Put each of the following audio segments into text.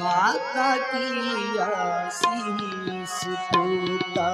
माता की आशीष पूता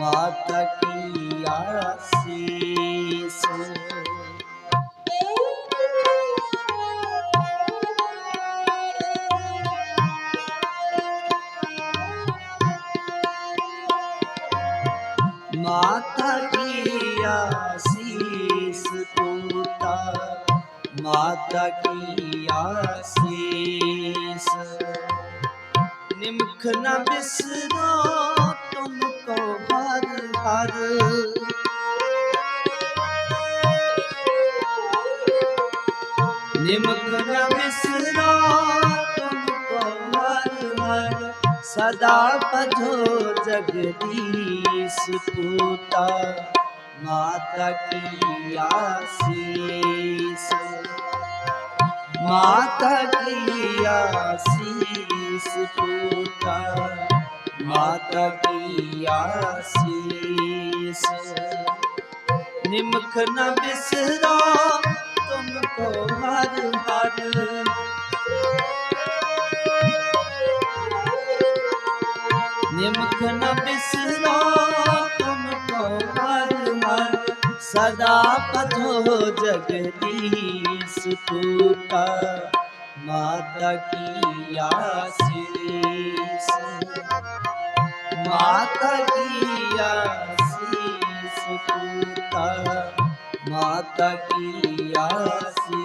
माता की आशीष माता की आशीष पूता ਮਾਤਾ ਕੀ ਆਸੀਸ? ਨਿਮਖ ਨਾ ਬਿਸਰੋ, ਤੁਮ ਕੋ ਹਰ ਹਰ। ਨਿਮਖ ਨਾ ਬਿਸਰੋ, ਤੁਮ ਕੋ ਹਰ ਹਰ। ਸਦਾ ਭਜੋ ਜਗਦੀਸ਼ ਪੂਤਾ ਮਾਤਾ ਕੀ ਆਸੀਸ। ਮਾਤਾ ਕੀ ਆਸੀਸ ਪੁੱਤਾ ਮਾਤਾ ਕੀ ਆਸੀਸ। ਨਿਮਖ ਨਾ ਬਿਸਰਾ, ਤੁਮ ਕੋ ਹਰ ਹਰ। ਨਿਮਖ ਨਾ ਸਦਾ ਪਥੋ ਜਗਦੀਸ ਪੂਤਾ ਮਾਤਾ ਕੀ ਆਸੀਸ? ਮਾਤਾ ਕੀ ਆਸੀਸ ਪੂਤਾ ਮਾਤਾ ਕੀ ਆਸੀਸ?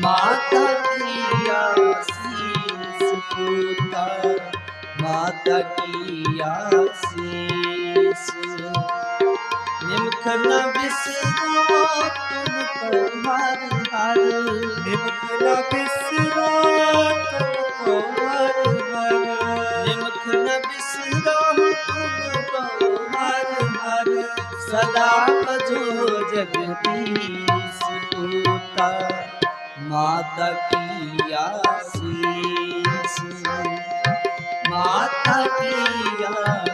ਮਾਤਾ ਕੀ ਆਸੀਸ ਪੁੱਤਾ ਮਾਤਾ ਕੀ ਆਸੀਸ? ਨਿਮਖ ਨਾ ਬਿਸਰੋ ਤੁਮ ਕੋ ਹਰ ਹਰ ਨਿਮਖ ਨਾ ਬਿਸਰੋ ਤੁਮ ਕੋ ਹਰ। ਹਰ ਨਿਮਖ ਨਾ ਬਿਸਰੋ ਤੁਮ ਕੋ ਹਰ ਹਰ ਸਦਾ ਭਜੋ ਜਗਤੀ ਮਾਤਾ ਕੀ ਆਸੀਸ ਮਾਤਾ ਕੀ ਆਸੀਸ